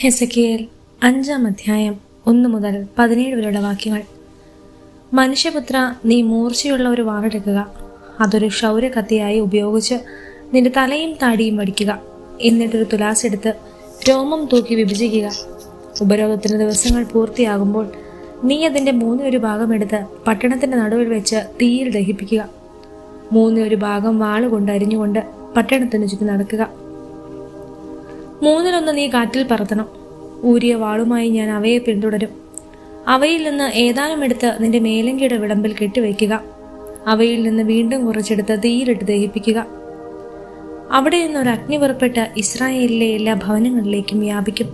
ഹെസക്കിയേൽ അഞ്ചാം അധ്യായം ഒന്ന് മുതൽ പതിനേഴ് വരെയുള്ള വാക്യങ്ങൾ. മനുഷ്യപുത്ര നീ മൂർച്ചയുള്ള ഒരു വാളെടുക്കുക അതൊരു ക്ഷൗരകത്തിയായി ഉപയോഗിച്ച് നിന്റെ തലയും താടിയും വടിക്കുക. എന്നിട്ടൊരു തുലാസ് എടുത്ത് രോമം തൂക്കി വിഭജിക്കുക. ഉപരോധത്തിന്റെ ദിവസങ്ങൾ പൂർത്തിയാകുമ്പോൾ നീ അതിന്റെ മൂന്നിലൊരു ഭാഗം എടുത്ത് പട്ടണത്തിന്റെ നടുവിൽ വെച്ച് തീയിൽ ദഹിപ്പിക്കുക. മൂന്നിലൊരു ഭാഗം വാളുകൊണ്ട് അരിഞ്ഞുകൊണ്ട് പട്ടണത്തിന് ചുറ്റും നടക്കുക. മൂന്നിലൊന്ന് നീ കാറ്റിൽ പറത്തണം. ഊരിയ വാളുമായി ഞാൻ അവയെ പിന്തുടരും. അവയിൽ നിന്ന് ഏതാനും എടുത്ത് നിന്റെ മേലങ്കിയുടെ വിളമ്പിൽ കെട്ടിവയ്ക്കുക. അവയിൽ നിന്ന് വീണ്ടും കുറച്ചെടുത്ത് തീയിലിട്ട് ദഹിപ്പിക്കുക. അവിടെ നിന്ന് ഒരു അഗ്നി പുറപ്പെട്ട് ഇസ്രായേലിലെ എല്ലാ ഭവനങ്ങളിലേക്കും വ്യാപിക്കും.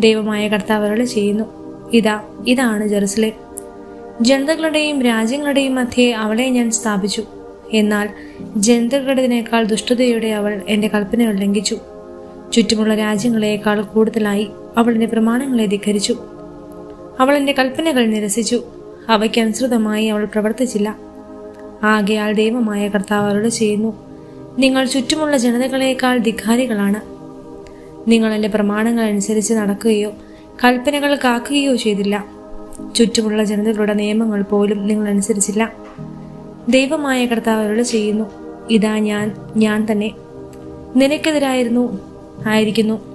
ദൈവമായ കർത്താവ് ചെയ്യുന്നു. ഇതാ ഇതാണ് ജെറുസലേം. ജനതകളുടെയും രാജ്യങ്ങളുടെയും മധ്യേ അവളെ ഞാൻ സ്ഥാപിച്ചു. എന്നാൽ ജനതകളുടേതിനേക്കാൾ ദുഷ്ടതയോടെ അവൾ എന്റെ കൽപ്പന ലംഘിച്ചു. ചുറ്റുമുള്ള രാജ്യങ്ങളെക്കാൾ കൂടുതലായി അവൾ പ്രമാണങ്ങളെ ധിക്കരിച്ചു അവൾ കൽപ്പനകൾ നിരസിച്ചു. അവയ്ക്ക് അനുസൃതമായി അവൾ പ്രവർത്തിച്ചില്ല. ആകയാൽ ദൈവമായ കർത്താവ് അവരോട് ചെയ്യുന്നു. നിങ്ങൾ ചുറ്റുമുള്ള ജനതകളേക്കാൾ ധിഖാരികളാണ്. നിങ്ങൾ എന്റെ പ്രമാണങ്ങൾ അനുസരിച്ച് നടക്കുകയോ കൽപ്പനകൾ കാക്കുകയോ ചെയ്തില്ല. ചുറ്റുമുള്ള ജനതകളുടെ നിയമങ്ങൾ പോലും നിങ്ങൾ അനുസരിച്ചില്ല. ദൈവമായ കർത്താവ് അവരോട് ചെയ്യുന്നു. ഇതാ ഞാൻ ഞാൻ തന്നെ. നിനക്കെതിരായിരുന്നു ആയിരിക്കുന്നു.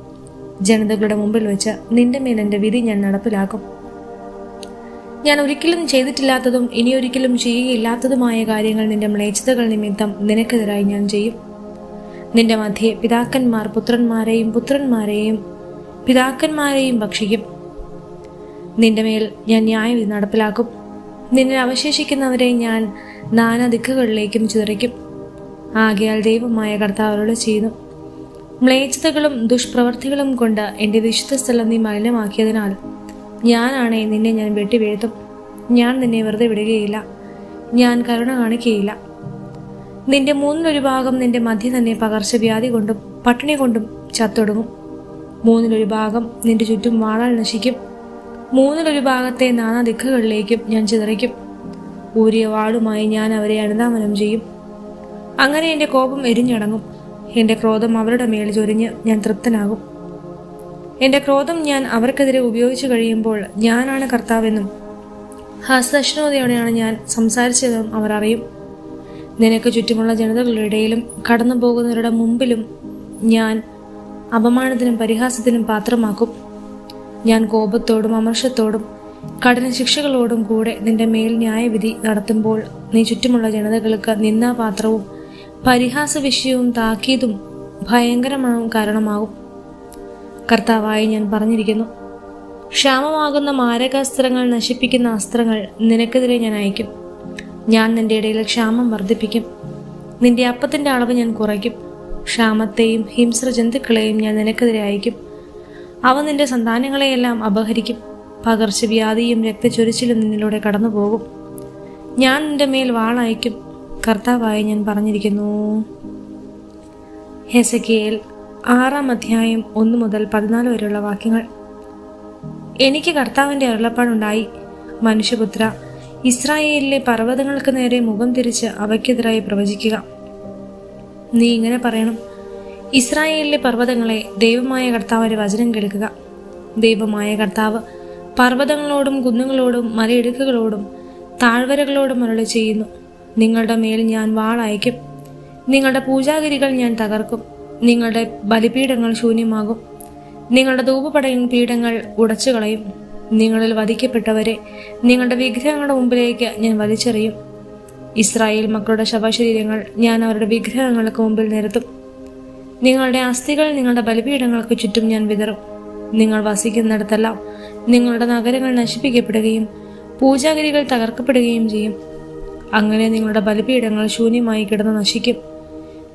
ജനതകളുടെ മുമ്പിൽ വെച്ച് നിന്റെ മേൽ എന്റെ വിധി ഞാൻ നടപ്പിലാക്കും. ഞാൻ ഒരിക്കലും ചെയ്തിട്ടില്ലാത്തതും ഇനി ഒരിക്കലും ചെയ്യുകയില്ലാത്തതുമായ കാര്യങ്ങൾ നിന്റെ മ്ലേച്ഛതകൾ നിമിത്തം നിനക്കെതിരായി ഞാൻ ചെയ്യും. നിന്റെ മധ്യേ പിതാക്കന്മാർ പുത്രന്മാരെയും പുത്രന്മാരെയും പിതാക്കന്മാരെയും ഭക്ഷിക്കും. നിന്റെ മേൽ ഞാൻ ന്യായവിധി നടപ്പിലാക്കും. നിന്നെ അവശേഷിക്കുന്നവരെ ഞാൻ നാനാ ദിക്കുകളിലേക്കും ചിതറിക്കും. ആകയാൽ ദൈവമായ കർത്താവരോട് ചെയ്യുന്നു. മ്ലേച്ഛതകളും ദുഷ്പ്രവർത്തികളും കൊണ്ട് എന്റെ വിശുദ്ധ സ്ഥലം നീ മലിനമാക്കിയതിനാൽ ഞാനാണേ നിന്നെ ഞാൻ വെട്ടി വീഴ്ത്തും ഞാൻ നിന്നെ വെറുതെ വിടുകയില്ല. ഞാൻ കരുണ കാണിക്കുകയില്ല നിന്റെ മൂന്നിലൊരു ഭാഗം നിന്റെ മധ്യ തന്നെ പകർച്ചവ്യാധി കൊണ്ടും പട്ടിണി കൊണ്ടും ചത്തൊടുങ്ങും. മൂന്നിലൊരു ഭാഗം നിന്റെ ചുറ്റും വാളാൽ നശിക്കും. മൂന്നിലൊരു ഭാഗത്തെ നാനാ ദിക്കുകളിലേക്കും ഞാൻ ചിതറിക്കും. ഊരിയ വാളുമായി ഞാൻ അവരെ അനുദാമനം ചെയ്യും. അങ്ങനെ എന്റെ കോപം എരിഞ്ഞടങ്ങും. എന്റെ ക്രോധം അവരുടെ മേൽ ചൊരിഞ്ഞ് ഞാൻ തൃപ്തനാകും. എന്റെ ക്രോധം ഞാൻ അവർക്കെതിരെ ഉപയോഗിച്ചു കഴിയുമ്പോൾ ഞാനാണ് കർത്താവെന്നും ഹസ്തക്ഷണതയോടെയാണ് ഞാൻ സംസാരിച്ചതെന്നും അവർ അറിയും. നിനക്ക് ചുറ്റുമുള്ള ജനതകളുടെ ഇടയിലും കടന്നു പോകുന്നവരുടെ മുമ്പിലും ഞാൻ അപമാനത്തിനും പരിഹാസത്തിനും പാത്രമാക്കും. ഞാൻ കോപത്തോടും അമർഷത്തോടും കഠിന ശിക്ഷകളോടും കൂടെ നിന്റെ മേൽ ന്യായവിധി നടത്തുമ്പോൾ നീ ചുറ്റുമുള്ള ജനതകൾക്ക് നിന്നാപാത്രവും പരിഹാസ വിഷയവും താക്കീതും ഭയങ്കരമാവും കാരണമാകും കർത്താവായി ഞാൻ പറഞ്ഞിരിക്കുന്നു. ക്ഷാമമാകുന്ന മാരകാസ്ത്രങ്ങൾ നശിപ്പിക്കുന്ന അസ്ത്രങ്ങൾ നിനക്കെതിരെ ഞാൻ അയക്കും. ഞാൻ നിന്റെ ഇടയിൽ ക്ഷാമം വർദ്ധിപ്പിക്കും. നിന്റെ അപ്പത്തിന്റെ അളവ് ഞാൻ കുറയ്ക്കും. ക്ഷാമത്തെയും ഹിംസ്ര ജന്തുക്കളെയും ഞാൻ നിനക്കെതിരെ അയക്കും. അവ നിന്റെ സന്താനങ്ങളെയെല്ലാം അപഹരിക്കും. പകർച്ചവ്യാധിയും രക്തചൊരിച്ചിലും നിന്നിലൂടെ കടന്നുപോകും. ഞാൻ നിന്റെ മേൽ വാളയക്കും. കർത്താവായി ഞാൻ പറഞ്ഞിരിക്കുന്നു. ഹെസക്കിയേൽ ആറാം അധ്യായം ഒന്ന് മുതൽ പതിനാല് വരെയുള്ള വാക്യങ്ങൾ. എനിക്ക് കർത്താവിന്റെ അരുളപ്പാടുണ്ടായി. മനുഷ്യപുത്ര ഇസ്രായേലിലെ പർവതങ്ങൾക്ക് നേരെ മുഖം തിരിച്ച് അവയ്ക്കെതിരായി പ്രവചിക്കുക. നീ ഇങ്ങനെ പറയണം. ഇസ്രായേലിലെ പർവതങ്ങളെ ദൈവമായ കർത്താവിന്റെ വചനം കേൾക്കുക. ദൈവമായ കർത്താവ് പർവതങ്ങളോടും കുന്നുകളോടും മലയിടുക്കുകളോടും താഴ്വരകളോടും അരുളി ചെയ്യുന്നു നിങ്ങളുടെ മേൽ ഞാൻ വാളയക്കും. നിങ്ങളുടെ പൂജാഗിരികൾ ഞാൻ തകർക്കും. നിങ്ങളുടെ ബലിപീഠങ്ങൾ ശൂന്യമാകും. നിങ്ങളുടെ ധൂപപടയും പീഠങ്ങൾ ഉടച്ചു കളയും നിങ്ങളിൽ വധിക്കപ്പെട്ടവരെ നിങ്ങളുടെ വിഗ്രഹങ്ങളുടെ മുമ്പിലേക്ക് ഞാൻ വലിച്ചെറിയും. ഇസ്രായേൽ മക്കളുടെ ശവശരീരങ്ങൾ ഞാൻ അവരുടെ വിഗ്രഹങ്ങൾക്ക് മുമ്പിൽ നിരത്തും. നിങ്ങളുടെ അസ്ഥികൾ നിങ്ങളുടെ ബലിപീഠങ്ങൾക്ക് ചുറ്റും ഞാൻ വിതറും. നിങ്ങൾ വസിക്കുന്നിടത്തെല്ലാം നിങ്ങളുടെ നഗരങ്ങൾ നശിപ്പിക്കപ്പെടുകയും പൂജാഗിരികൾ തകർക്കപ്പെടുകയും ചെയ്യും. അങ്ങനെ നിങ്ങളുടെ ബലിപീഠങ്ങൾ ശൂന്യമായി കിടന്ന് നശിക്കും.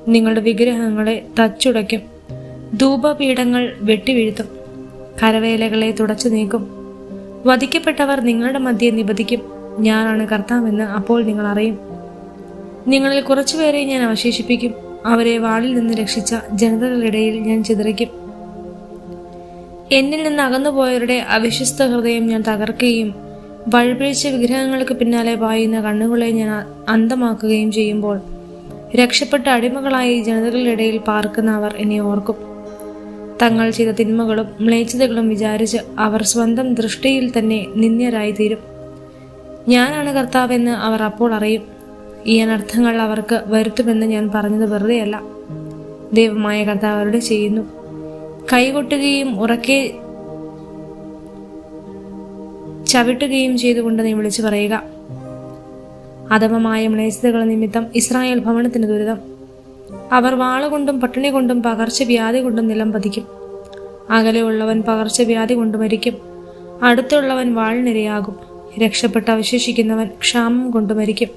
നിങ്ങളുടെ വിഗ്രഹങ്ങളെ തച്ചുടയ്ക്കും. ധൂപപീഠങ്ങൾ വെട്ടിവീഴ്ത്തും. കരവേലകളെ തുടച്ചു നീക്കും. വധിക്കപ്പെട്ടവർ നിങ്ങളുടെ മധ്യെ നിബദിക്കും ഞാനാണ് കർത്താവെന്ന് അപ്പോൾ നിങ്ങൾ അറിയും. നിങ്ങളിൽ കുറച്ചുപേരെ ഞാൻ അവശേഷിപ്പിക്കും. അവരെ വാളിൽ നിന്ന് രക്ഷിച്ച ജനതകളിടയിൽ ഞാൻ ചിതറിക്കും. എന്നിൽ നിന്ന് അകന്നുപോയവരുടെ അവിശ്വസ്ത ഹൃദയം ഞാൻ തകർക്കുകയും വഴിപിഴിച്ച വിഗ്രഹങ്ങൾക്ക് പിന്നാലെ പായുന്ന കണ്ണുകളെ ഞാൻ അന്തമാക്കുകയും ചെയ്യുമ്പോൾ രക്ഷപ്പെട്ട അടിമകളായി ജനതകളുടെ ഇടയിൽ പാർക്കുന്ന അവർ എന്നെ ഓർക്കും. തങ്ങൾ ചെയ്ത തിന്മകളും മ്ലേച്ഛതകളും വിചാരിച്ച് അവർ സ്വന്തം ദൃഷ്ടിയിൽ തന്നെ നിന്ദ്യരായിത്തീരും. ഞാനാണ് കർത്താവെന്ന് അവർ അപ്പോൾ അറിയും. ഈ അനർത്ഥങ്ങൾ അവർക്ക് വരുത്തുമെന്ന് ഞാൻ പറഞ്ഞത് വെറുതെയല്ല. ദൈവമായ കർത്താവ് അവരുടെ ചെയ്യുന്നു. കൈകൊട്ടുകയും ഉറക്കെ ചവിട്ടുകയും ചെയ്തുകൊണ്ട് നീ വിളിച്ചു പറയുക. അധമമായ മ്ലേച്ഛതകൾ നിമിത്തം ഇസ്രായേൽ ഭവനത്തിന് ദുരിതം. അവർ വാളുകൊണ്ടും പട്ടിണി കൊണ്ടും പകർച്ചവ്യാധി കൊണ്ടും നിലം പതിക്കും. അകലെയുള്ളവൻ പകർച്ചവ്യാധി കൊണ്ട് മരിക്കും. അടുത്തുള്ളവൻ വാളിനിരയാകും രക്ഷപ്പെട്ട് അവശേഷിക്കുന്നവൻ ക്ഷാമം കൊണ്ട് മരിക്കും.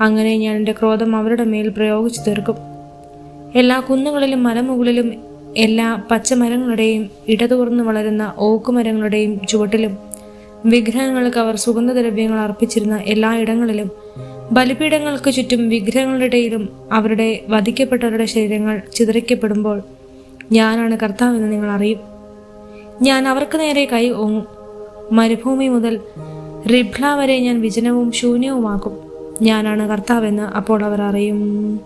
അങ്ങനെ ഞാൻ എന്റെ ക്രോധം അവരുടെ മേൽ പ്രയോഗിച്ചു തീർക്കും. എല്ലാ കുന്നുകളിലും മലമുകളിലും എല്ലാ പച്ചമരങ്ങളുടെയും ഇടതൂർന്നു വളരുന്ന ഓക്കുമരങ്ങളുടെയും ചുവട്ടിലും വിഗ്രഹങ്ങൾക്ക് അവർ സുഗന്ധദ്രവ്യങ്ങൾ അർപ്പിച്ചിരുന്ന എല്ലായിടങ്ങളിലും ബലിപീഠങ്ങൾക്ക് ചുറ്റും വിഗ്രഹങ്ങളുടെ ഇടയിലും അവരുടെ വധിക്കപ്പെട്ടവരുടെ ശരീരങ്ങൾ ചിതറിക്കപ്പെടുമ്പോൾ ഞാനാണ് കർത്താവെന്ന് നിങ്ങൾ അറിയും. ഞാൻ അവർക്ക് നേരെ കൈ ഓങ്ങും. മരുഭൂമി മുതൽ റിബ്ല വരെ ഞാൻ വിജനവും ശൂന്യവുമാക്കും. ഞാനാണ് കർത്താവെന്ന് അപ്പോൾ അവർ അറിയും.